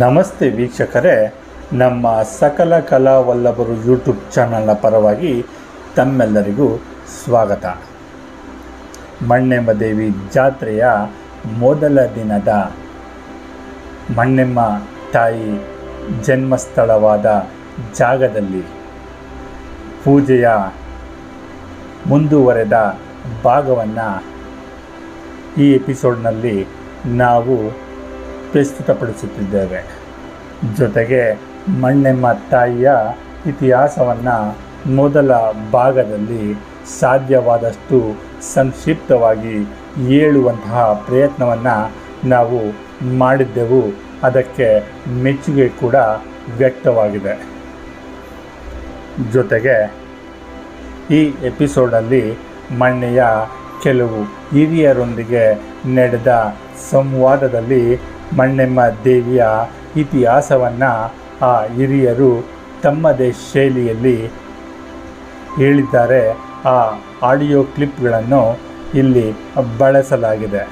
ನಮಸ್ತೆ ವೀಕ್ಷಕರೇ. ನಮ್ಮ ಸಕಲ ಕಲಾವಲ್ಲಭರು ಯೂಟ್ಯೂಬ್ ಚಾನಲ್ನ ಪರವಾಗಿ ತಮ್ಮೆಲ್ಲರಿಗೂ ಸ್ವಾಗತ. ಮಣ್ಣೆಮ್ಮ ದೇವಿ ಜಾತ್ರೆಯ ಮೊದಲ ದಿನದ ಮಣ್ಣೆಮ್ಮ ತಾಯಿ ಜನ್ಮಸ್ಥಳವಾದ ಜಾಗದಲ್ಲಿ ಪೂಜೆಯ ಮುಂದುವರೆದ ಭಾಗವನ್ನು ಈ ಎಪಿಸೋಡ್ನಲ್ಲಿ ನಾವು ಪ್ರಸ್ತುತಪಡಿಸುತ್ತಿದ್ದೇವೆ ಜೊತೆಗೆ ಮಣ್ಣೆಮ್ಮ ತಾಯಿಯ ಇತಿಹಾಸವನ್ನು ಮೊದಲ ಭಾಗದಲ್ಲಿ ಸಾಧ್ಯವಾದಷ್ಟು ಸಂಕ್ಷಿಪ್ತವಾಗಿ ಹೇಳುವಂತಹ ಪ್ರಯತ್ನವನ್ನು ನಾವು ಮಾಡಿದ್ದೆವು. ಅದಕ್ಕೆ ಮೆಚ್ಚುಗೆ ಕೂಡ ವ್ಯಕ್ತವಾಗಿದೆ. ಜೊತೆಗೆ ಈ ಎಪಿಸೋಡಲ್ಲಿ ಮಣ್ಣೆಯ ಕೆಲವು ಹಿರಿಯರೊಂದಿಗೆ ನಡೆದ ಸಂವಾದದಲ್ಲಿ ಮಣ್ಣೆಮ್ಮ ದೇವಿಯ ಇತಿಹಾಸವನ್ನು ಆ ಹಿರಿಯರು ತಮ್ಮದೇ ಶೈಲಿಯಲ್ಲಿ ಹೇಳಿದ್ದಾರೆ. ಆ ಆಡಿಯೋ ಕ್ಲಿಪ್ಗಳನ್ನು ಇಲ್ಲಿ ಬಳಸಲಾಗಿದೆ.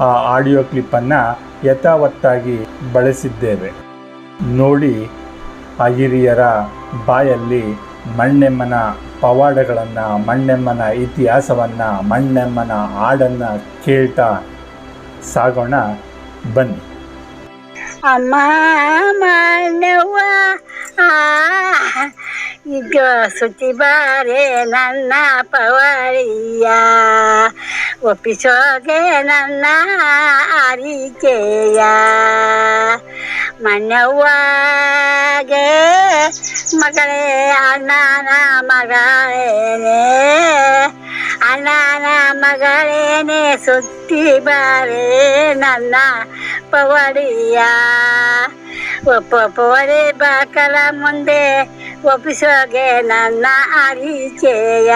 ಆ ಆಡಿಯೋ ಕ್ಲಿಪ್ಪನ್ನು ಯಥಾವತ್ತಾಗಿ ಬಳಸಿದ್ದೇವೆ. ನೋಡಿ, ಆ ಹಿರಿಯರ ಬಾಯಲ್ಲಿ ಮಣ್ಣೆಮ್ಮನ ಪವಾಡಗಳನ್ನು, ಮಣ್ಣೆಮ್ಮನ ಇತಿಹಾಸವನ್ನು, ಮಣ್ಣೆಮ್ಮನ ಹಾಡನ್ನು ಕೇಳ್ತಾ ಸಾಗೋಣ. ಬನ್ನಿ ಅಮ್ಮ ಮಾನವ ಆ ಇದು ಸುತ್ತಿ ಬಾರೆ ನನ್ನ ಪವರಿಯ ಒಪ್ಪಿಸೋಗೆ ನನ್ನ ಅರಿಕೆಯ ಮನವ್ವಾಗೆ ಮಗಳೇ ಅಣ್ಣನ ಮಗಳೇನೆ ಅಣ್ಣನ ಮಗಳೇನೆ ಸುತ್ತಿ ಬಾರೆ ನನ್ನ ಪವಡಿಯ. ಒಪ್ಪ ಪವಡಿ ಬಾಕಲ ಮುಂದೆ ಒಪ್ಪಿಸೋಗೆ ನನ್ನ ಅರಿಚೆಯ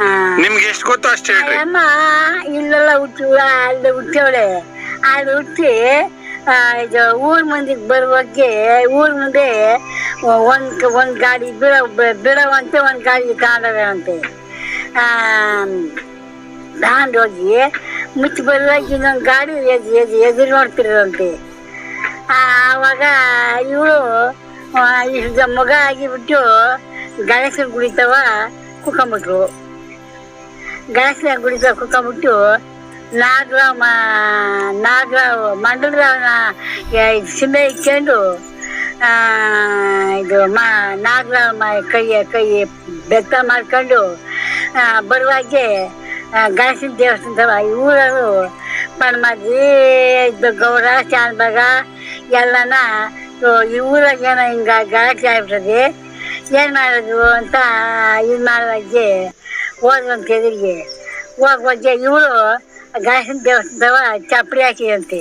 ಆ. ನಿಮ್ಗೆ ಎಷ್ಟು ಗೊತ್ತು ಅಷ್ಟೇ ಹೇಳ್ರಿ. ಅಮ್ಮ ಇಲ್ಲೆಲ್ಲ ಹುಟ್ಟು ಅಲ್ಲಿ ಹುಟ್ಟವಳೆ ಅಲ್ಲಿ ಹುಟ್ಟಿ ಇದು ಊರ್ ಮುಂದಿಗೆ ಬರುವಾಗೆ ಊರ್ ಮುಂದೆ ಒಂದ್ ಒಂದು ಗಾಡಿ ಬಿಡ ಬಿಡವಂತೆ ಒಂದು ಗಾಡಿ ಕಾಣವಂತೆ ತಗೊಂಡು ಹೋಗಿ ಮುಚ್ಚಿ ಬರುವಾಗ ಇನ್ನೊಂದು ಗಾಡಿ ಎದ್ ಎದ್, ಎದುರು ನೋಡ್ತಿರಂತೆ ಆವಾಗ ಇವಳು ಇಷ್ಟು ಮಗ ಆಗಿಬಿಟ್ಟು ಗಣೇಶನ ಕುಡಿತಾವ ಕುಕೊಂಬಿಟ್ರು ಗಣೇಶನ ಗುಡಿಸ ಕುಕ್ಕಂಬಿಟ್ಟು ನಾಗರಾವ್ ನಾಗರಾವ್ ಮಂಡಲರಾವ್ನ ಸಿಮೆ ಇಟ್ಕೊಂಡು ಇದು ಮಾ ನಾಗರಾವ್ ಕೈ ಕೈ ಬೆತ್ತ ಮಾಡ್ಕೊಂಡು ಬರುವಾಗೆ ಗಣೇಶನ ದೇವಸ್ಥಾನದ ಊರವರು ಪಣಮಾಜಿ ಇದು ಗೌಡ ಶಾನ್ಬಾಗ ಎಲ್ಲನ ಈ ಊರಾಗ ಏನೋ ಹಿಂಗೆ ಗಲಾಟೆ ಆಗ್ಬಿಟ್ಟದೆ. ಏನು ಮಾಡೋದು ಅಂತ, ಇದು ಮಾಡುವಾಗೆ ಹೋದ್ರಂತೆ ಎದುರಿಗೆ. ಹೋಗುವಾಗೆ ಇವಳು ಗಣೇಶನ ದೇವಸ್ಥಾನದವ ಚಪ್ಪಡಿ ಹಾಕಿದಂತೆ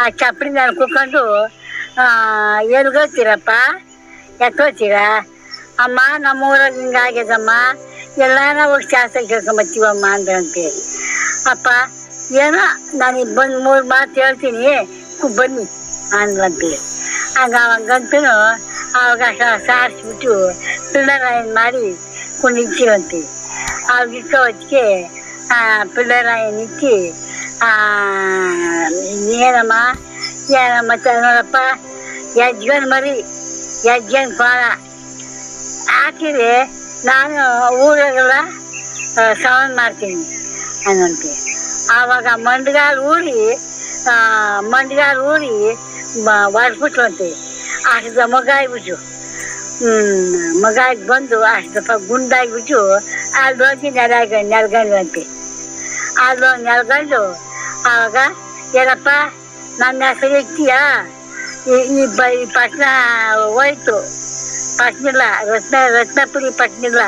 ಆ ಚಪ್ಪಡಿ ನಾನು ಕುತ್ಕೊಂಡು ಎಲ್ಲಿ ಹೋಗ್ತೀರಪ್ಪ ಎತ್ತೋತೀರಾ ಅಮ್ಮ ನಮ್ಮ ಊರಾಗ ಹಿಂಗಾಗ್ಯದಮ್ಮ ಎಲ್ಲಾರ ಹೋಗಿ ಶಾಸ್ತ್ರ ಕೇಳ್ಕೊಂಬತ್ತೀವಮ್ಮ ಅಂದ್ರಂತೆ ಅಪ್ಪ, ಏನೋ ನಾನು ಬಂದು ಮೂರು ಮಾತು ಹೇಳ್ತೀನಿ ಬನ್ನಿ ಅಂದ್ರಂತೆ ಆಗ ಅವಂಗಂತೂ ಅವಾಗ ಸಾರಿಸ್ಬಿಟ್ಟು ಪಿಳ್ಳರಾಯನ್ ಮಾಡಿ ಕುಣಿತೀವಂತೆ ಅವ್ರಿಗೆ ಹೊತ್ತಿಗೆ ಪಿಳ್ಳರಾಯನ್ ಇಕ್ಕಿ ಏನಮ್ಮ? ಏನಮ್ಮ ಮತ್ತೆ ನೋಡಪ್ಪ ಯಜ್ಗನ್ ಮರಿ ಯಜ್ಗನ್ ಪಾಲ ಹಾಕಿದ್ರೆ ನಾನು ಊರಾಗೆಲ್ಲ ಶ್ರವಣ ಮಾಡ್ತೀನಿ ಅನ್ನಂತೆ ಆವಾಗ ಮಂಡ್ಗಾಲ್ ಊರಿ ಮಂಡ್ಗಾಲ್ ಊರಿ ಹೊಡ್ಬಿಟ್ರಂತೆ ಅಷ್ಟು ಮಗ ಆಗ್ಬಿಟ್ಟು ಮಗ ಆಗಿ ಬಂದು ಅಷ್ಟು ಗುಂಡಾಗಿ ಗುಂಡಾಗ್ಬಿಟ್ಟು ಅಲ್ಲಿ ಹೋಗಿ ನೆಲಗ ನೆಲ್ಗಂಡ್ರಂತೆ ಅಲ್ಲಿ ಹೋಗಿ ನೆಲ್ಗಂಡು ಆವಾಗ ಏನಪ್ಪ ನನ್ನ ಹೆಸರು ಇರ್ತೀಯಾ ಈ ಬ ಈ ಪಟ್ನ ಹೋಯ್ತು. ಪಟ್ನಿಲ್ಲ ರತ್ನ, ರತ್ನಪುರಿ ಪಟ್ನಿಲ್ಲ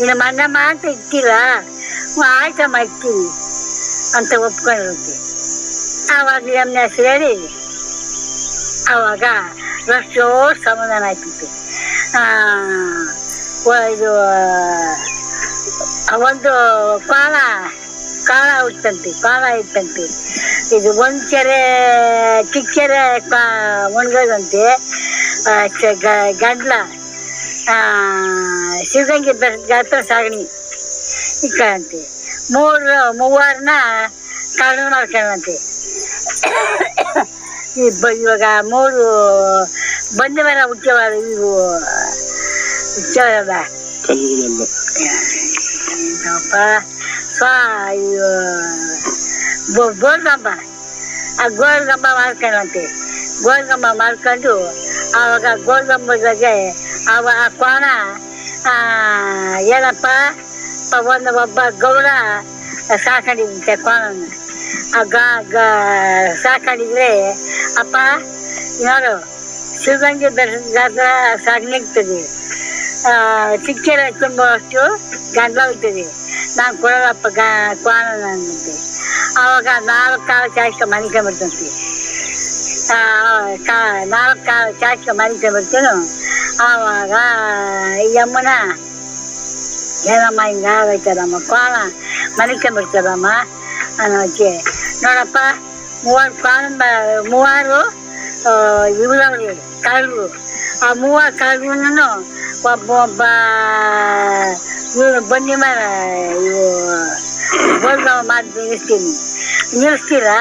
ಇನ್ನು ಮನ್ನ ಮಾತ್ರ ಇಟ್ಟಿಲ್ಲ. ಆಯ್ತಮ್ಮ ಇರ್ತೀವಿ ಅಂತ ಒಪ್ಕೊಂಡಿರುತ್ತೆ ಆವಾಗ ನಮ್ಮ ಹೆಸರು ಹೇಳಿ ಆವಾಗ ಎಷ್ಟೋ ಸಮಾಧಾನ ಆಯ್ತಿತ್ತು. ಇದು ಒಂದು ಕಾಳ ಕಾಳ ಹುಟ್ಟಂತೆ ಕಾಳ ಇತ್ತಂತೆ. ಇದು ಒಂದು ಕೆರೆ ಕಿಕ್ಕೆರೆ ಕೆರೆ ಒಣಗೋದಂತೆ ಗಂಡ್ಲ ಶಿವಗಂಗೆ ಜಾತ್ರೆ ಸಾಗಣಿ ಇಕ್ಕಂತೆ ಮೂರು ಮೂವರನ್ನ ಕಳ್ಳ ಮಾಡ್ಕೊಂಡಂತೆ. ಇವಾಗ ಮೂರು ಬಂದ ಮೇಲೆ ಉಚ್ಚವಾದ ಇವು ಉಚ್ಚವಾದ ಸ್ವಾ ಇವು ಗೋಲ್ಗಂಬ ಆ ಗೋಲ್ಗಂಬ ಮಾಡ್ಕೊಂಡಂತೆ. ಗೋಲ್ಗಂಬ ಮಾಡ್ಕೊಂಡು ಆವಾಗ ಗೋಲ್ಗಂಬದಾಗೆ ಅವ ಆ ಕೋಣ ಏನಪ್ಪ ಒಂದು ಒಬ್ಬ ಗೌಡ ಸಾಕೊಂಡಿದ್ದಂತೆ ಕೋಣನ. ಆ ಗ ಸಾಕೊಂಡಿದ್ರೆ ಅಪ್ಪ, ನೋಡು, ಶಿವಗಂಗೆ ದರ್ಶನ ಸಾಗ್ನಿಗ್ತದೆ ಚಿಕ್ಕೆಲ್ಲ ತುಂಬುವಷ್ಟು ಗಂಡ ಹೋಗ್ತದೆ. ನಾನು ಕೊಡೋದಪ್ಪ ಗ ಕೋಣ ಅನ್ನಂತೆ ಆವಾಗ ನಾಲ್ಕು ಕಾಲ ಚಾಯ್ಕ ಮನಿಕೊಂಡ್ಬಿಡ್ತಂತೆ ಕಾ ನಾಲ್ಕು ಕಾಲ ಚಾಯ್ಕ ಮನಿಕೊಂಡ್ಬಿಡ್ತೇನು ಆವಾಗ ಈ ಅಮ್ಮನ, ಏನಮ್ಮ ಹಿಂಗ ಆಗೈತದಮ್ಮ ಕೋಣ ಮನಿಕೊಂಡ್ಬಿಡ್ತದಮ್ಮ ಅನ್ನೋಕೆ ನೋಡಪ್ಪ, ಮೂವರು ಕೋಣ ಮೂವಾರು ಇವ್ರವ್ರಿ ಕಳ್ಳರು ಆ ಮೂವರು ಕಳ್ಳರನ್ನು ಒಬ್ಬ ಒಬ್ಬ, ಇವ್ರು ಬನ್ನಿ ಮೇಲೆ ಇವು ಗೋಲ್ಗಾವ ಮಾಡಿ ನಿಲ್ಲಿಸ್ತೀನಿ. ನಿಲ್ಲಿಸ್ತೀರಾ?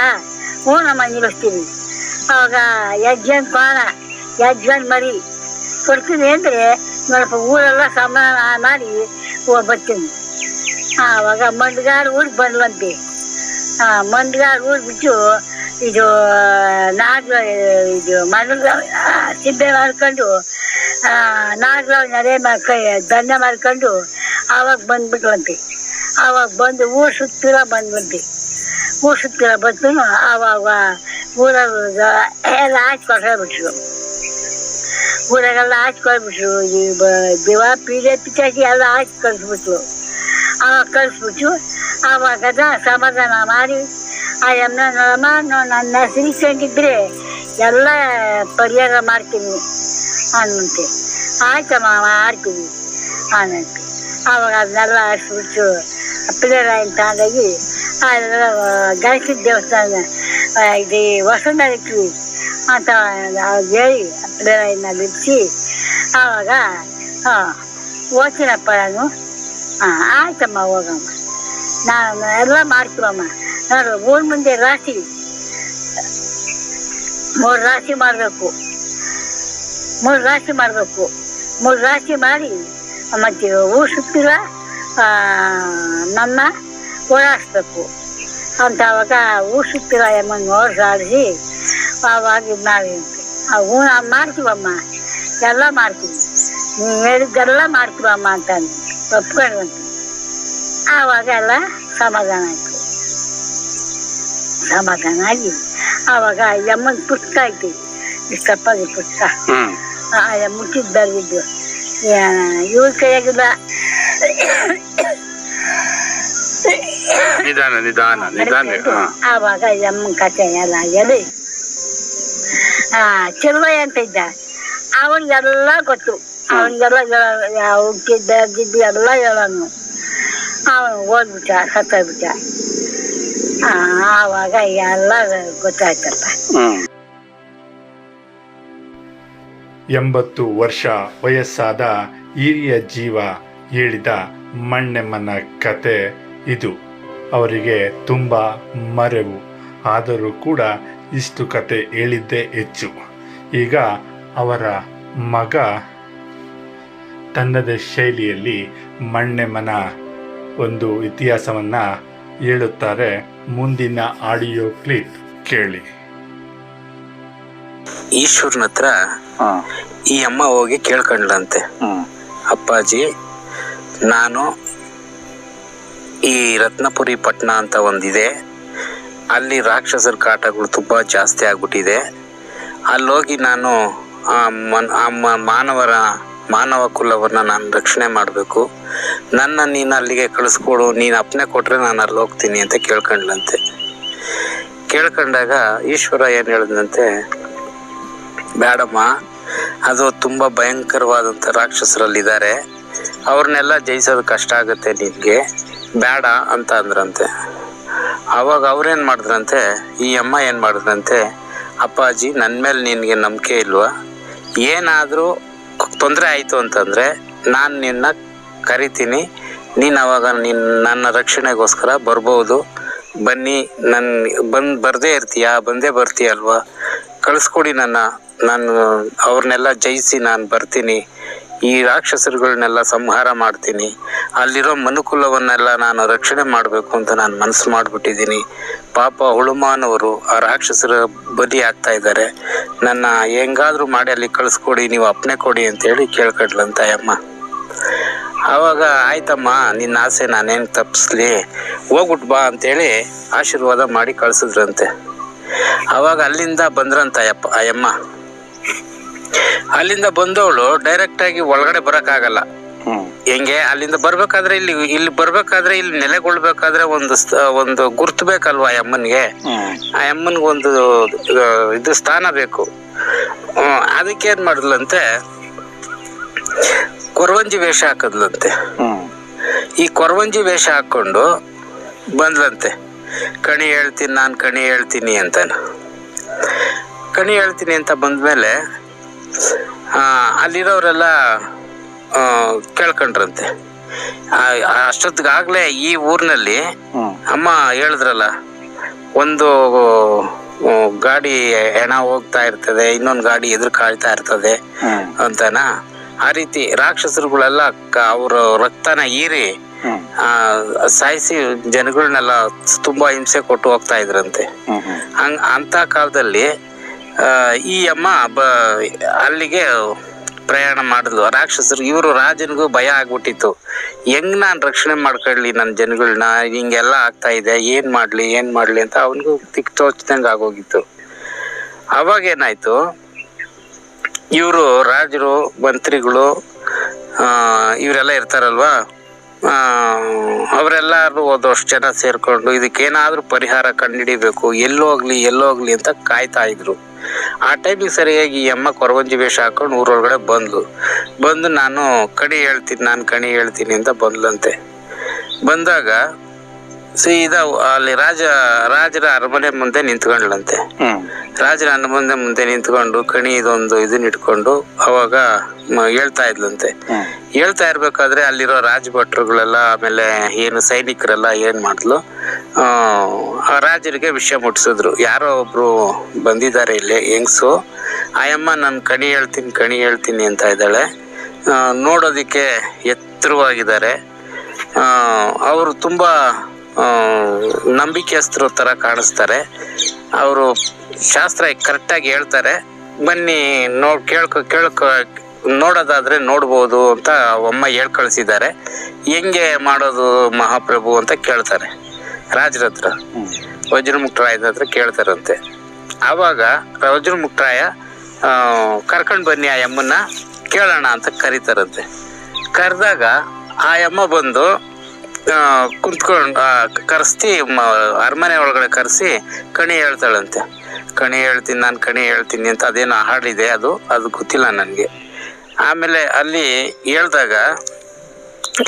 ಹ್ಞೂ ನಮ್ಮ ನಿಲ್ಲಿಸ್ತೀನಿ. ಅವಾಗ ಯಜ್ಜನ್ ಕೋಣ ಯಜ್ಜನ್ ಮರಿ ಕೊಡ್ತೀನಿ ಅಂದರೆ ಸ್ವಲ್ಪ ಊರೆಲ್ಲ ಸಮಾನ ಮಾಡಿ ಬರ್ತೀನಿ. ಆವಾಗ ಮಂಡ್ಗಾಡು ಊರಿಗೆ ಬಂದ್ವಂತೆ. ಆ ಮಂಡ್ಗಾಡು ಊರು ಬಿಟ್ಟು ಇದು ನಾಗ ಇದು ಮಣ್ಣಗ ಸಿಬ್ಬೆ ಮಾಡ್ಕೊಂಡು ನಾಗರಾವ್ ನಡೆ ಮಾಡ್ಕ ದಂಡ ಮಾಡ್ಕೊಂಡು ಆವಾಗ ಬಂದ್ಬಿಟ್ವಂತೆ. ಆವಾಗ ಬಂದು ಊರು ಸುತ್ತಿರ ಬಂದ್ವಂತೆ ಊರು ಸುತ್ತಿರ ಬಂತು ಆವಾಗ ಊರಾಗ ಎಲ್ಲ ಹಾಚ್ಕೊಟ್ಬಿಟ್ರು ಊರಾಗೆಲ್ಲ ಹಾಚ್ಕೊಳ್ಬಿಟ್ರು ಈ ಬ- ದಿವ ಪೀಡೆ ಪಿಚಾಚಿ ಎಲ್ಲ ಹಾಕಿ ಕಳಿಸ್ಬಿಟ್ರು ಆವಾಗ ಕಳಿಸ್ಬಿಟ್ಟು ಆವಾಗ ಅದ ಸಮಾಧಾನ ಮಾಡಿ ಆ ಎಮ್ಮನ ನೋಡಮ್ಮ ನೋ- ನನ್ನ ಸಿರಿಕೊಂಡಿದ್ರೆ ಎಲ್ಲ ಪರಿಹಾರ ಮಾಡ್ತೀನಿ ಅನ್ನಂತೆ ಆಯ್ತಮ್ಮ ಮಾಡ್ತೀನಿ ಅನ್ನಂತೆ ಆವಾಗ ಅದನ್ನೆಲ್ಲ ಹಚ್ಬಿಟ್ಟು ಪಿಲ್ಲರಾಯನ್ ತಗೊಂಡೋಗಿ ಅದೆಲ್ಲ ಗಣೇಶ ದೇವಸ್ಥಾನ ಇದು ವಸಂತ ಇಟ್ವಿ ಅಂತ ಹೇಳಿ ಪಿಲ್ಲರಾಯನ್ನ ಬಿಡಿಸಿ ಆವಾಗ ಹಾಂ ಓದ್ತೀನಪ್ಪ ನಾನು ಹಾಂ ಆಯ್ತಮ್ಮ ಹೋಗಮ್ಮ. ನಾನು ಎಲ್ಲ ಮಾಡ್ತೀವಮ್ಮ. ನೋಡು ಊರ್ ಮುಂದೆ ರಾಶಿ, ಮೂರು ರಾಶಿ ಮಾಡಬೇಕು. ಮೂರು ರಾಶಿ ಮಾಡಬೇಕು. ಮೂರು ರಾಶಿ ಮಾಡಿ, ಮತ್ತೆ ಊರು ಸುತ್ತಿರ ನಮ್ಮ ಓಡಾಡಿಸ್ಬೇಕು ಅಂತ ಅವಾಗ ಊರು ಸುತ್ತಿರ ಎಮ್ಮನ್ನು ಓಡಿಸಾಡಿಸಿ ಆವಾಗ ಇದು ಮಾಡಿ ಆ ಹೂ ಮಾಡ್ತೀವಮ್ಮ ಎಲ್ಲ ಮಾಡ್ತೀವಿ. ನೀವು ಹೇಳಿದ್ದೆಲ್ಲ ಮಾಡ್ತೀವಮ್ಮ ಅಂತ ಒಪ್ಕೊಂಡು ಆವಾಗ ಎಲ್ಲ ಸಮಾಧಾನ ಆಯಿತು. ಸಮಾಧಾನ ಆಗಿ ಆವಾಗ ಯಮ್ಮನ ಪುಸ್ತಕ ಐತಿ. ಇಷ್ಟಪ್ಪಾಗಿ ಪುಸ್ತಕ ಮುಟ್ಟಿದ್ದು ಬರ್ದಿದ್ದು ಇವ್ರ ಕೈಯಾಗಿಲ್ಲ ನಿಧಾನ ನಿಧಾನ ನಿಧಾನ. ಹಾ. ಆವಾಗ ಯಮ್ಮನ ಕತೆ ಎಲ್ಲ ಎಲ್ಲಿ ಆ ಚೆಲುವಯ್ಯ ಅಂತ ಇದ್ದ. ಅವನಿಗೆಲ್ಲ ಗೊತ್ತು. ಅವನಿಗೆಲ್ಲ ಹುಟ್ಟಿದ್ದ ಗಿದ್ದು ಎಲ್ಲ ಹೇಳೋನು. ಅವನು ಓದ್ಬಿಟ್ಟ ಸತ್ತೋಗ್ಬಿಟ್ಟ ಆ, ಆವಾಗ ಎಲ್ಲ ಗೊತ್ತಾಯ್ತಪ್ಪ. ಎಂಬತ್ತು ವರ್ಷ ವಯಸ್ಸಾದ ಹಿರಿಯ ಜೀವ ಹೇಳಿದ ಮಣ್ಣೆಮ್ಮನ ಕತೆ ಇದು. ಅವರಿಗೆ ತುಂಬ ಮರೆವು. ಆದರೂ ಕೂಡ ಇಷ್ಟು ಕತೆ ಹೇಳಿದ್ದೇ ಹೆಚ್ಚು. ಈಗ ಅವರ ಮಗ ತನ್ನದೇ ಶೈಲಿಯಲ್ಲಿ ಮಣ್ಣೆಮ್ಮನ ಒಂದು ಇತಿಹಾಸವನ್ನು ಹೇಳುತ್ತಾರೆ ಮುಂದಿನ ಆಡಿಯೋ ಕ್ಲಿಪ್ ಕೇಳಿ. ಈಶ್ವರನ ಹತ್ರ ಈ ಅಮ್ಮ ಹೋಗಿ ಕೇಳ್ಕೊಂಡ್ಲಂತೆ ಅಪ್ಪಾಜಿ ನಾನು ಈ ರತ್ನಪುರಿ ಪಟ್ಟಣ ಅಂತ ಒಂದಿದೆ. ಅಲ್ಲಿ ರಾಕ್ಷಸರ ಕಾಟಗಳು ತುಂಬ ಜಾಸ್ತಿ ಆಗ್ಬಿಟ್ಟಿದೆ. ಅಲ್ಲೋಗಿ ನಾನು ಮಾನವರ, ಮಾನವ ಕುಲವನ್ನು ನಾನು ರಕ್ಷಣೆ ಮಾಡಬೇಕು. ನನ್ನ ನೀನು ಅಲ್ಲಿಗೆ ಕಳಿಸ್ಕೊಡು, ನೀನು ಅಪ್ಪನೆ ಕೊಟ್ಟರೆ ನಾನು ಅಲ್ಲಿ ಹೋಗ್ತೀನಿ ಅಂತ ಕೇಳ್ಕೊಂಡ್ಲಂತೆ ಕೇಳ್ಕೊಂಡಾಗ ಈಶ್ವರ ಏನು ಹೇಳಿದಂತೆ ಬೇಡಮ್ಮ ಅದು ತುಂಬ ಭಯಂಕರವಾದಂಥ ರಾಕ್ಷಸರಲ್ಲಿದ್ದಾರೆ. ಅವ್ರನ್ನೆಲ್ಲ ಜಯಿಸೋದು ಕಷ್ಟ ಆಗುತ್ತೆ ನಿನಗೆ. ಬೇಡ ಅಂತ ಅಂದ್ರಂತೆ. ಅವಾಗ ಅವ್ರೇನು ಮಾಡಿದ್ರಂತೆ? ಈ ಅಮ್ಮ ಏನು ಮಾಡಿದ್ರಂತೆ? ಅಪ್ಪಾಜಿ ನನ್ನ ಮೇಲೆ ನಿನಗೆ ನಂಬಿಕೆ ಇಲ್ವಾ? ಏನಾದರೂ ತೊಂದರೆ ಆಯಿತು ಅಂತಂದರೆ ನಾನು ನಿನ್ನ ಕರಿತೀನಿ. ನೀನು ಅವಾಗ ನಿನ್ನ ನನ್ನ ರಕ್ಷಣೆಗೋಸ್ಕರ ಬರ್ಬೋದು. ಬನ್ನಿ ನನ್ನ ಬಂದು ಬರ್ದೇ ಇರ್ತೀಯಾ? ಬಂದೇ ಬರ್ತೀಯ ಅಲ್ವಾ ಕಳಿಸ್ಕೊಡಿ ನನ್ನ, ನಾನು ಅವ್ರನ್ನೆಲ್ಲ ಜಯಿಸಿ ನಾನು ಬರ್ತೀನಿ. ಈ ರಾಕ್ಷಸರುಗಳನ್ನೆಲ್ಲ ಸಂಹಾರ ಮಾಡ್ತೀನಿ. ಅಲ್ಲಿರೋ ಮನುಕುಲವನ್ನೆಲ್ಲ ನಾನು ರಕ್ಷಣೆ ಮಾಡಬೇಕು ಅಂತ ನಾನು ಮನಸ್ಸು ಮಾಡಿಬಿಟ್ಟಿದ್ದೀನಿ. ಪಾಪ ಹುಳುಮಾನವರು ಆ ರಾಕ್ಷಸರ ಬಲಿ ಆಗ್ತಾ ಇದ್ದಾರೆ. ನನ್ನ ಹೆಂಗಾದರೂ ಮಾಡಿ ಅಲ್ಲಿ ಕಳಿಸ್ಕೊಡಿ, ನೀವು ಅಪ್ಪನೆ ಕೊಡಿ ಅಂತೇಳಿ ಕೇಳ್ಕೊಡ್ಲಂತ ಅಮ್ಮ ಆವಾಗ, ಆಯ್ತಮ್ಮ, ನಿನ್ನ ಆಸೆ ನಾನೇನು ತಪ್ಪಿಸ್ಲಿ ಹೋಗ್ಬಿಟ್ ಬಾ ಅಂತೇಳಿ ಆಶೀರ್ವಾದ ಮಾಡಿ ಕಳ್ಸಿದ್ರಂತೆ. ಅವಾಗ ಅಲ್ಲಿಂದ ಬಂದ್ರಂತ ಅಯ್ಯಪ್ಪ ಅಯ್ಯಮ್ಮ. ಅಲ್ಲಿಂದ ಬಂದವಳು ಡೈರೆಕ್ಟ್ ಆಗಿ ಒಳಗಡೆ ಬರಕ್ಕಾಗಲ್ಲ. ಹೆಂಗೆ? ಅಲ್ಲಿಂದ ಬರ್ಬೇಕಾದ್ರೆ ಇಲ್ಲಿ ಇಲ್ಲಿ ಬರ್ಬೇಕಾದ್ರೆ ಇಲ್ಲಿ ನೆಲೆಗೊಳ್ಬೇಕಾದ್ರೆ ಒಂದು ಒಂದು ಗುರ್ತು ಬೇಕಲ್ವಾ ಆ ಅಮ್ಮನ್ಗೆ? ಆ ಅಮ್ಮನ್ಗೆ ಒಂದು ಇದು ಸ್ಥಾನ ಬೇಕು. ಅದಕ್ಕೆ ಏನ್ ಮಾಡಿದ್ಲಂತೆ? ಕೊರವಂಜಿ ವೇಷ ಹಾಕದ್ಲಂತೆ. ಈ ಕೊರವಂಜಿ ವೇಷ ಹಾಕೊಂಡು ಬಂದ್ಲಂತೆ. ಕಣಿ ಹೇಳ್ತೀನಿ ನಾನು ಕಣಿ ಹೇಳ್ತೀನಿ ಅಂತ ಕಣಿ ಹೇಳ್ತೀನಿ ಅಂತ ಬಂದ್ಮೇಲೆ ಅಲ್ಲಿರೋರೆಲ್ಲ ಕೇಳ್ಕೊಂಡ್ರಂತೆ. ಅಷ್ಟೊತ್ತಿಗಾಗ್ಲೇ ಈ ಊರಿನಲ್ಲಿ ಅಮ್ಮ ಹೇಳಿದ್ರಲ್ಲ ಒಂದು ಗಾಡಿ ಹೆಣ ಹೋಗ್ತಾ ಇರ್ತದೆ ಇನ್ನೊಂದು ಗಾಡಿ ಎದುರು ಕಾಯ್ತಾ ಇರ್ತದೆ ಅಂತನಾ ಆ ರೀತಿ ರಾಕ್ಷಸರುಗಳೆಲ್ಲ ಅವ್ರ ರಕ್ತನ ಹೀರಿ ಆ, ಸಾಯಿಸಿ ಜನಗಳನ್ನೆಲ್ಲ ತುಂಬಾ ಹಿಂಸೆ ಕೊಟ್ಟು ಹೋಗ್ತಾ ಇದ್ರಂತೆ. ಹಂಗ ಅಂತ ಕಾಲದಲ್ಲಿ ಈ ಅಮ್ಮ ಬ, ಅಲ್ಲಿಗೆ ಪ್ರಯಾಣ ಮಾಡಿದ್ಲು. ರಾಕ್ಷಸರು, ಇವರು ರಾಜನಿಗೂ ಭಯ ಆಗ್ಬಿಟ್ಟಿತ್ತು. ಹೆಂಗ್ ನಾನು ರಕ್ಷಣೆ ಮಾಡ್ಕೊಳ್ಳಿ ನನ್ನ ಜನಗಳನ್ನ ಹಿಂಗೆಲ್ಲ ಆಗ್ತಾ ಇದೆ. ಏನ್ ಮಾಡ್ಲಿ ಏನ್ ಮಾಡ್ಲಿ ಅಂತ ಅವನಿಗೂ ತಿಕ್ ತೋಚ್ದಂಗ ಆಗೋಗಿತ್ತು. ಅವಾಗ ಏನಾಯ್ತು? ಇವರು ರಾಜರು, ಮಂತ್ರಿಗಳು ಇವರೆಲ್ಲ ಇರ್ತಾರಲ್ವಾ? ಅವರೆಲ್ಲರೂ ಒಂದಷ್ಟು ಜನ ಸೇರ್ಕೊಂಡು ಇದಕ್ಕೇನಾದರೂ ಪರಿಹಾರ ಕಂಡುಹಿಡಿಬೇಕು. ಎಲ್ಲೋಗ್ಲಿ ಎಲ್ಲೋಗ್ಲಿ ಅಂತ ಕಾಯ್ತಾ ಇದ್ರು. ಆ ಟೈಮಿಗೆ ಸರಿಯಾಗಿ ಅಮ್ಮ ಕೊರವಂಜಿ ವೇಷ ಹಾಕೊಂಡು ಊರೊಳಗಡೆ ಬಂದ್ಲು. ಬಂದು ನಾನು, ಕಣಿ ಹೇಳ್ತೀನಿ, ನಾನು ಕಣಿ ಹೇಳ್ತೀನಿ ಅಂತ ಬಂದ್ಲಂತೆ. ಬಂದಾಗ ಸೀದಾ ಅಲ್ಲಿ ರಾಜ, ರಾಜರ ಅರಮನೆ ಮುಂದೆ ನಿಂತ್ಕೊಂಡ್ಲಂತೆ ರಾಜರ ನನ್ನ ಮುಂದೆ ನಿಂತ್ಕೊಂಡು ಕಣಿ ಇದೊಂದು ಇದನ್ನ ಇಟ್ಕೊಂಡು ಅವಾಗ ಹೇಳ್ತಾ ಇದ್ಲಂತೆ. ಹೇಳ್ತಾ ಇರ್ಬೇಕಾದ್ರೆ ಅಲ್ಲಿರೋ ರಾಜಭಟ್ರುಗಳೆಲ್ಲ ಆಮೇಲೆ ಏನು ಸೈನಿಕರೆಲ್ಲ ಏನ್ ಮಾಡಿದ್ಲು? ಆ, ರಾಜರಿಗೆ ವಿಷಯ ಮುಟ್ಟಿಸಿದ್ರು ಯಾರೋ ಒಬ್ರು ಬಂದಿದ್ದಾರೆ ಇಲ್ಲಿ ಹೆಂಗ್ಸು? ಆಯಮ್ಮ ನಾನು ಕಣಿ ಹೇಳ್ತೀನಿ ಕಣಿ ಹೇಳ್ತೀನಿ ಅಂತ ಇದ್ದಾಳೆ. ನೋಡೋದಕ್ಕೆ ಎತ್ತರವಾಗಿದ್ದಾರೆ. ಅವರು ತುಂಬಾ ಆ, ನಂಬಿಕೆಸ್ತರು ತರ ಕಾಣಿಸ್ತಾರೆ. ಅವರು ಶಾಸ್ತ್ರ ಕರೆಕ್ಟಾಗಿ ಹೇಳ್ತಾರೆ. ಬನ್ನಿ ನೋಡ್ ಕೇಳ್ಕೊ ಕೇಳ್ಕೊ, ನೋಡೋದಾದ್ರೆ ನೋಡ್ಬೋದು ಅಂತ ಅಮ್ಮ ಹೇಳ್ ಕಳ್ಸಿದ್ದಾರೆ ಹೆಂಗೆ ಮಾಡೋದು ಮಹಾಪ್ರಭು ಅಂತ ಕೇಳ್ತಾರೆ. ರಾಜರ ಹತ್ರ ವಜ್ರಮುಕ್ತರಾಯದ ಹತ್ರ ಕೇಳ್ತಾರಂತೆ. ಆವಾಗ ವಜ್ರಮುಕ್ತರಾಯ ಕರ್ಕೊಂಡು ಬನ್ನಿ ಆ ಅಮ್ಮನ್ನ, ಕೇಳೋಣ ಅಂತ ಕರೀತಾರಂತೆ. ಕರೆದಾಗ ಆ ಅಮ್ಮ ಬಂದು ಕುಂತ್ಕೊಂಡು ಕರೆಸ್ತಿ ಅರಮನೆ ಒಳಗಡೆ ಕರೆಸಿ ಕಣಿ ಹೇಳ್ತಾಳಂತೆ. ಕಣಿ ಹೇಳ್ತೀನಿ, ನಾನು ಕಣಿ ಹೇಳ್ತೀನಿ ಅಂತ ಅದೇನೋ ಹಾಡಿದೆ ಅದು ಅದು ಗೊತ್ತಿಲ್ಲ ನನಗೆ. ಆಮೇಲೆ ಅಲ್ಲಿ ಹೇಳ್ದಾಗ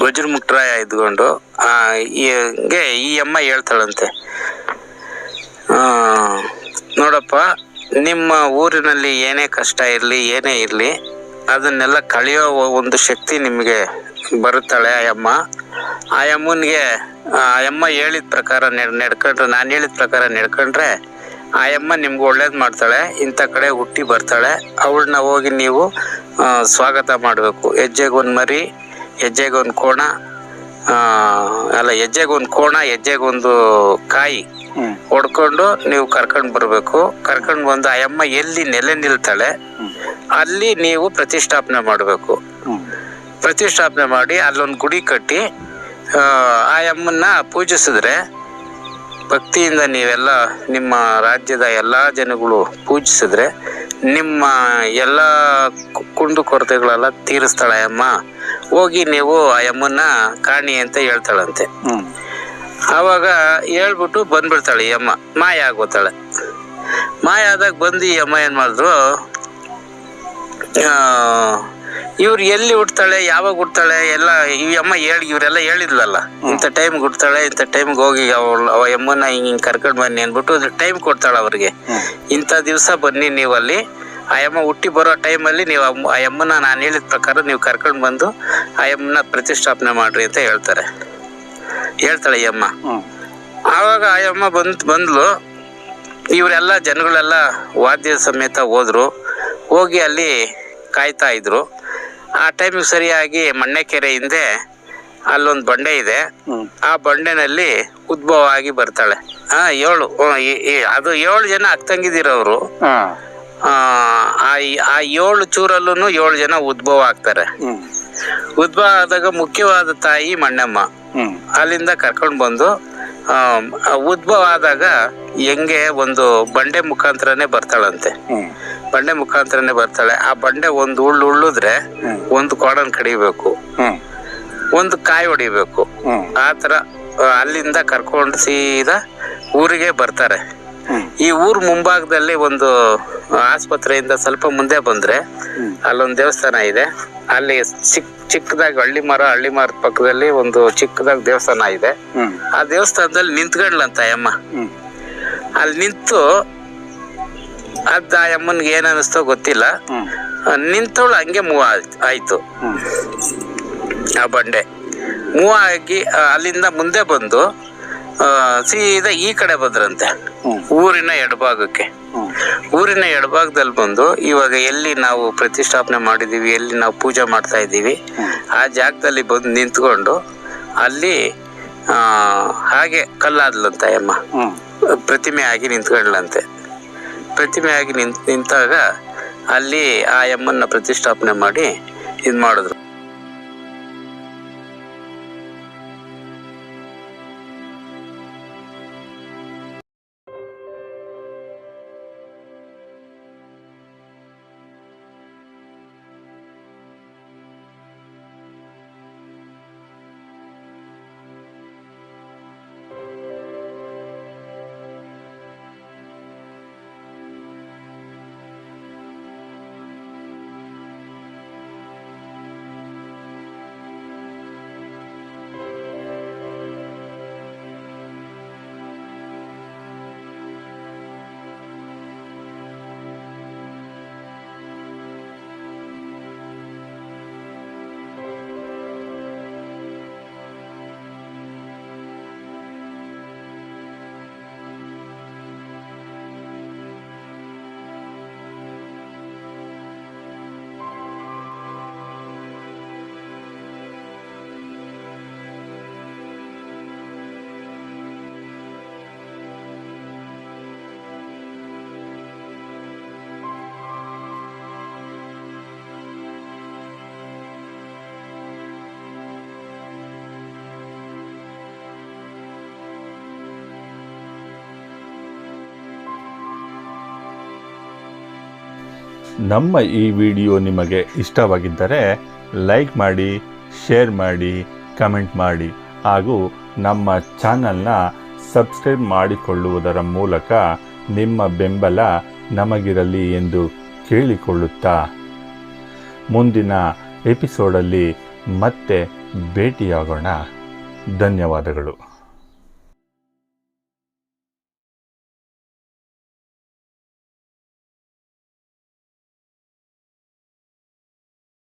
ವಜ್ರಮುಕ್ತರಾಯ ಇದ್ಕೊಂಡು ಹಿಂಗೆ ಈ ಅಮ್ಮ ಹೇಳ್ತಾಳಂತೆ. ನೋಡಪ್ಪ, ನಿಮ್ಮ ಊರಿನಲ್ಲಿ ಏನೇ ಕಷ್ಟ ಇರಲಿ, ಏನೇ ಇರಲಿ, ಅದನ್ನೆಲ್ಲ ಕಳೆಯೋ ಒಂದು ಶಕ್ತಿ ನಿಮಗೆ ಬರುತ್ತಾಳೆ ಅಮ್ಮ. ಆ ಅಮ್ಮನಿಗೆ ಆ ಯಮ್ಮ ಹೇಳಿದ ಪ್ರಕಾರ ನಡ್ ನಡ್ಕೊಂಡ್ರೆ ನಾನು ಹೇಳಿದ ಪ್ರಕಾರ ನಡ್ಕೊಂಡ್ರೆ ಆ ಯಮ್ಮ ನಿಮ್ಗೆ ಒಳ್ಳೇದು ಮಾಡ್ತಾಳೆ ಇಂಥ ಕಡೆ ಹುಟ್ಟಿ ಬರ್ತಾಳೆ ಅವಳನ್ನ ಹೋಗಿ ನೀವು ಸ್ವಾಗತ ಮಾಡಬೇಕು. ಹೆಜ್ಜೆಗೊಂದು ಮರಿ ಹೆಜ್ಜೆಗೊಂದು ಕೋಣ ಆ, ಅಲ್ಲ ಹೆಜ್ಜೆಗೊಂದು ಕೋಣ ಹೆಜ್ಜೆಗೊಂದು ಕಾಯಿ ಹೊಡ್ಕೊಂಡು ನೀವು ಕರ್ಕೊಂಡು ಬರಬೇಕು. ಕರ್ಕೊಂಡು ಬಂದು ಆ ಅಮ್ಮ ಎಲ್ಲಿ ನೆಲೆ ನಿಲ್ತಾಳೆ ಅಲ್ಲಿ ನೀವು ಪ್ರತಿಷ್ಠಾಪನೆ ಮಾಡಬೇಕು. ಪ್ರತಿಷ್ಠಾಪನೆ ಮಾಡಿ ಅಲ್ಲೊಂದು ಗುಡಿ ಕಟ್ಟಿ ಆ, ಎಮ್ಮನ್ನ ಅಮ್ಮನ್ನ ಪೂಜಿಸಿದ್ರೆ ಭಕ್ತಿಯಿಂದ ನೀವೆಲ್ಲ ನಿಮ್ಮ ರಾಜ್ಯದ ಎಲ್ಲ ಜನಗಳು ಪೂಜಿಸಿದ್ರೆ ನಿಮ್ಮ ಎಲ್ಲ ಕುಂದು ಕೊರತೆಗಳೆಲ್ಲ ತೀರಿಸ್ತಾಳೆ ಅಮ್ಮ. ಹೋಗಿ ನೀವು ಆ ಅಮ್ಮನ್ನ ಕಾಣಿ ಅಂತ ಹೇಳ್ತಾಳಂತೆ. ಆವಾಗ ಹೇಳ್ಬಿಟ್ಟು ಬಂದ್ಬಿಡ್ತಾಳೆ ಈ ಅಮ್ಮ. ಮಾಯ ಆಗೋತಾಳೆ. ಮಾಯ ಆದಾಗ ಬಂದು ಈ ಅಮ್ಮ ಏನ್ ಮಾಡಿದ್ರು ಇವ್ರು ಎಲ್ಲಿ ಹುಡ್ತಾಳೆ ಯಾವಾಗ ಹುಡ್ತಾಳೆ ಎಲ್ಲ ಈ ಅಮ್ಮ ಹೇಳಿ ಇವರೆಲ್ಲ ಹೇಳಿದ್ಲಲ್ಲ ಇಂಥ ಟೈಮ್ ಹುಡ್ತಾಳೆ ಇಂಥ ಟೈಮ್ಗೆ ಹೋಗಿ ಅವಳು ಅವ ಅಮ್ಮನ ಹಿಂಗೆ ಹಿಂಗೆ ಕರ್ಕೊಂಡು ಬನ್ನಿ ಅನ್ಬಿಟ್ಟು ಟೈಮ್ ಕೊಡ್ತಾಳೆ ಅವ್ರಿಗೆ. ಇಂಥ ದಿವಸ ಬನ್ನಿ ನೀವು ಅಲ್ಲಿ ಆ ಅಮ್ಮ ಹುಟ್ಟಿ ಬರೋ ಟೈಮಲ್ಲಿ ನೀವು ಆ ಅಮ್ಮನ ನಾನು ಹೇಳಿದ ಪ್ರಕಾರ ನೀವು ಕರ್ಕೊಂಡು ಬಂದು ಆ ಅಮ್ಮನ ಪ್ರತಿಷ್ಠಾಪನೆ ಮಾಡ್ರಿ ಅಂತ ಹೇಳ್ತಾರೆ. ಹೇಳ್ತಾಳೆ ಈ ಅಮ್ಮ. ಆವಾಗ ಆ ಅಮ್ಮ ಬಂದ್ ಬಂದ್ಲು. ಇವರೆಲ್ಲ ಜನಗಳೆಲ್ಲ ವಾದ್ಯ ಸಮೇತ ಹೋದ್ರು. ಹೋಗಿ ಅಲ್ಲಿ ಕಾಯ್ತಾ ಇದ್ರು. ಆ ಟೈಮಿಗೆ ಸರಿಯಾಗಿ ಮಣ್ಣೆಕೆರೆ ಹಿಂದೆ ಅಲ್ಲೊಂದು ಬಂಡೆ ಇದೆ. ಆ ಬಂಡೆನಲ್ಲಿ ಉದ್ಭವ ಆಗಿ ಬರ್ತಾಳೆ. ಹಾ ಏಳು ಹ್ಮ್, ಈ- ಈ- ಅದು ಏಳು ಜನ ಅಕ್ಕಂಗಿದಿರೋರು ಆ ಆ ಆ ಏಳು ಚೂರಲ್ಲೂ ಏಳು ಜನ ಉದ್ಭವ ಆಗ್ತಾರೆ. ಉದ್ಭವ ಆದಾಗ ಮುಖ್ಯವಾದ ತಾಯಿ ಮಣ್ಣಮ್ಮ. ಅಲ್ಲಿಂದ ಕರ್ಕೊಂಡು ಬಂದು ಆಮ್, ಆ ಉದ್ಭವ ಆದಾಗ ಹೆಂಗೆ ಒಂದು ಬಂಡೆ ಮುಖಾಂತರನೇ ಬರ್ತಾಳಂತೆ. ಬಂಡೆ ಮುಖಾಂತರನೇ ಬರ್ತಾಳೆ. ಆ ಬಂಡೆ ಒಂದು ಉಳ್ಳು ಉಳ್ಳುದ್ರೆ ಒಂದು ಕೋಡನ್ ಕಡಿಬೇಕು. ಒಂದು ಕಾಯಿ ಹೊಡಿಬೇಕು. ಆತರ ಅಲ್ಲಿಂದ ಕರ್ಕೊಂಡು ಸೀದಾ ಊರಿಗೆ ಬರ್ತಾರೆ. ಈ ಊರ್ ಮುಂಭಾಗದಲ್ಲಿ ಒಂದು ಆಸ್ಪತ್ರೆಯಿಂದ ಸ್ವಲ್ಪ ಮುಂದೆ ಬಂದ್ರೆ ಅಲ್ಲೊಂದು ದೇವಸ್ಥಾನ ಇದೆ. ಅಲ್ಲಿ ಚಿಕ್ಕ ಚಿಕ್ಕದಾಗಿ ಹಳ್ಳಿ ಮರ ಹಳ್ಳಿ ಮರದ ಪಕ್ಕದಲ್ಲಿ ಒಂದು ಚಿಕ್ಕದಾಗಿ ದೇವಸ್ಥಾನ ಇದೆ. ಆ ದೇವಸ್ಥಾನದಲ್ಲಿ ನಿಂತ್ಕೊಂಡ್ಲಂತ ಅಮ್ಮ ಅಲ್ಲಿ ನಿಂತು ಅದ್ ಆ ಅಮ್ಮನ್ಗೆ ಏನ್ ಅನಿಸ್ತೋ ಗೊತ್ತಿಲ್ಲ. ನಿಂತವಳು ಹಂಗೆ ಮೂವ್ ಆಯ್ತು. ಆ ಬಂಡೆ. ಮೂವ್ ಆಗಿ ಅಲ್ಲಿಂದ ಮುಂದೆ ಬಂದು ಸೀದಾ ಈ ಕಡೆ ಬಂದ್ರಂತೆ. ಊರಿನ ಎಡಭಾಗಕ್ಕೆ. ಊರಿನ ಎಡಭಾಗದಲ್ಲಿ ಬಂದು ಇವಾಗ ಎಲ್ಲಿ ನಾವು ಪ್ರತಿಷ್ಠಾಪನೆ ಮಾಡಿದೀವಿ ಎಲ್ಲಿ ನಾವು ಪೂಜೆ ಮಾಡ್ತಾ ಇದ್ದೀವಿ ಆ ಜಾಗದಲ್ಲಿ ಬಂದು ನಿಂತ್ಕೊಂಡು ಅಲ್ಲಿ ಹಾಗೆ ಕಲ್ಲಾದ್ಲಂತ ಅಮ್ಮ. ಪ್ರತಿಮೆ ಆಗಿ ನಿಂತ್ಕೊಂಡ್ಲಂತೆ. ಪ್ರತಿಮೆ ಆಗಿ ನಿಂತ್ ನಿಂತಾಗ ಅಲ್ಲಿ ಆ ಯಮ್ಮನ್ನ ಪ್ರತಿಷ್ಠಾಪನೆ ಮಾಡಿ ಇದು ಮಾಡಿದ್ರು ನಮ್ಮ ಈ ವಿಡಿಯೋ ನಿಮಗೆ ಇಷ್ಟವಾಗಿದ್ದರೆ ಲೈಕ್ ಮಾಡಿ, ಶೇರ್ ಮಾಡಿ, ಕಮೆಂಟ್ ಮಾಡಿ ಹಾಗೂ ನಮ್ಮ ಚಾನಲ್ನ ಸಬ್ಸ್ಕ್ರೈಬ್ ಮಾಡಿಕೊಳ್ಳುವುದರ ಮೂಲಕ ನಿಮ್ಮ ಬೆಂಬಲ ನಮಗಿರಲಿ ಎಂದು ಕೇಳಿಕೊಳ್ಳುತ್ತಾ ಮುಂದಿನ ಎಪಿಸೋಡಲ್ಲಿ ಮತ್ತೆ ಭೇಟಿಯಾಗೋಣ. ಧನ್ಯವಾದಗಳು.